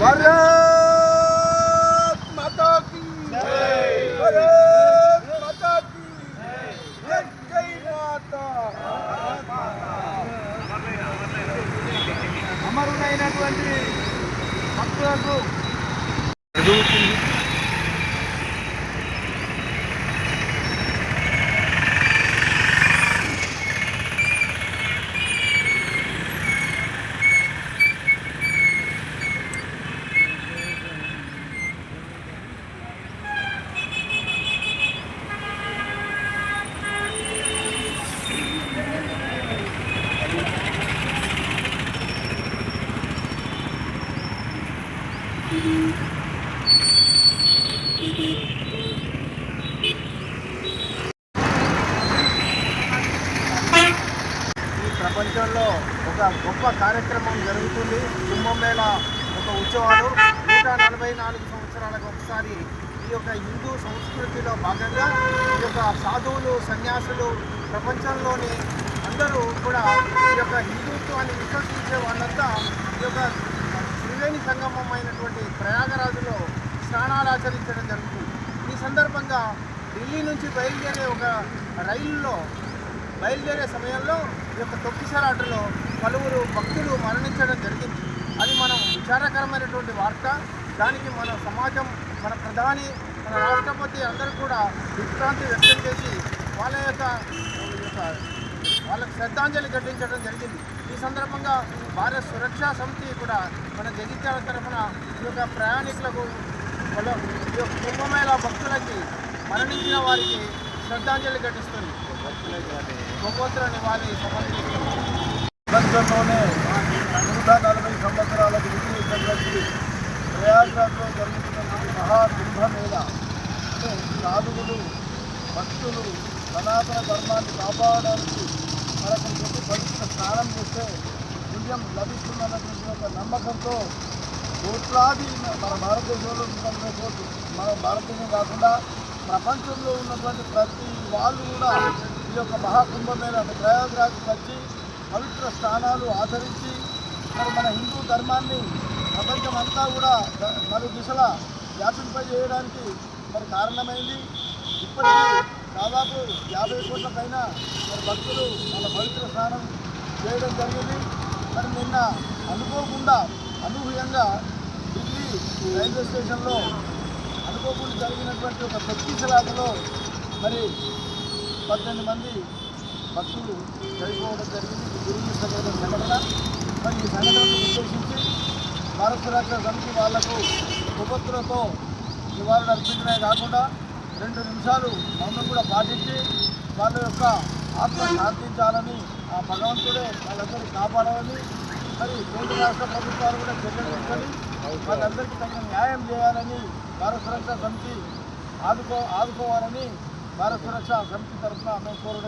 भारत माता की भारत माता की जय భక్తులకు చదువుతుంది ప్రపంచంలో ఒక గొప్ప కార్యక్రమం జరుగుతుంది. కుంభమేళ ఒక ఉత్సవాలు. నూట నలభై నాలుగు సంవత్సరాలకు ఒకసారి ఈ యొక్క హిందూ సంస్కృతిలో భాగంగా ఈ యొక్క సాధువులు సన్యాసులు ప్రపంచంలోని అందరూ కూడా ఈ యొక్క హిందుత్వాన్ని విశ్వసించే వాళ్ళంతా ఈ యొక్క త్రివేణి సంగమం అయిన ఆచరించడం జరుగుతుంది. ఈ సందర్భంగా ఢిల్లీ నుంచి బయలుదేరే ఒక రైలులో బయలుదేరే సమయంలో ఈ యొక్క తొక్కిసలాటలో పలువురు భక్తులు మరణించడం జరిగింది. అది మనం విచారకరమైనటువంటి వార్త. దానికి మన సమాజం మన ప్రధాని మన రాష్ట్రపతి అందరూ కూడా విశ్రాంతి వ్యక్తం చేసి వాళ్ళ యొక్క వాళ్ళకు శ్రద్ధాంజలి ఘటించడం జరిగింది. ఈ సందర్భంగా భారత సురక్షా సమితి కూడా మన జగిత్యాల తరఫున ఈ యొక్క ప్రయాణికులకు కుంభమేళ భక్తులకి మరణించిన వారికి శ్రద్ధాంజలి ఘటిస్తుంది. గొప్పత్రుని వారి సమర్పిస్తుంది నూట నలభై సంవత్సరాలకు సంగతి ప్రయాగ్రాజ్లో జరుగుతున్నటువంటి మహాకుంభమేళ అంటే సాధువులు భక్తులు సనాతన ధర్మాన్ని కాపాడడానికి మనకు చెప్పి పవిత్ర స్నానం చేస్తే పుణ్యం లభిస్తుందన్నటువంటి ఒక నమ్మకంతో కోట్లాది మన భారతదేశంలో ఉన్నటువంటి కోట్లు మన భారతదేశం కాకుండా ప్రపంచంలో ఉన్నటువంటి ప్రతి వాళ్ళు కూడా ఈ యొక్క మహాకుంభమైన ప్రయాగరాజ్కి వచ్చి పవిత్ర స్నానాలు ఆచరించి మరి మన హిందూ ధర్మాన్ని ప్రపంచమంతా కూడా మరి దిశల వ్యాపింపజేయడానికి మరి కారణమైంది. ఇప్పటికీ దాదాపు యాభై కోట్ల పైన మరి భక్తులు వాళ్ళ పవిత్ర స్నానం చేయడం జరిగింది. మరి నిన్న అనుకోకుండా అనూహ్యంగా రైల్వే స్టేషన్లో అనుకోకుండా జరిగినటువంటి ఒక తొక్కిసలాటలో మరి పద్దెనిమిది మంది భక్తులు చనిపోవడం జరిగింది. ఇది సంఘటన. మరి ఈ సంఘటనను ఉద్దేశించి భారత రాష్ట్ర సమితి వాళ్ళకు ఉపత్రులతో నివారణ అర్పించడమే కాకుండా రెండు నిమిషాలు మౌనం కూడా పాటించి వాళ్ళ యొక్క ఆత్మ శాంతించాలని ఆ భగవంతుడే వాళ్ళందరినీ కాపాడాలని మరి కేంద్ర రాష్ట్ర ప్రభుత్వాలు కూడా చర్యలు తీసుకొని వాళ్ళందరికీ తగిన న్యాయం చేయాలని భారత సురక్షా సమితి ఆదుకో ఆదుకోవాలని భారత సురక్షా సమితి తరఫున మేము కోరడం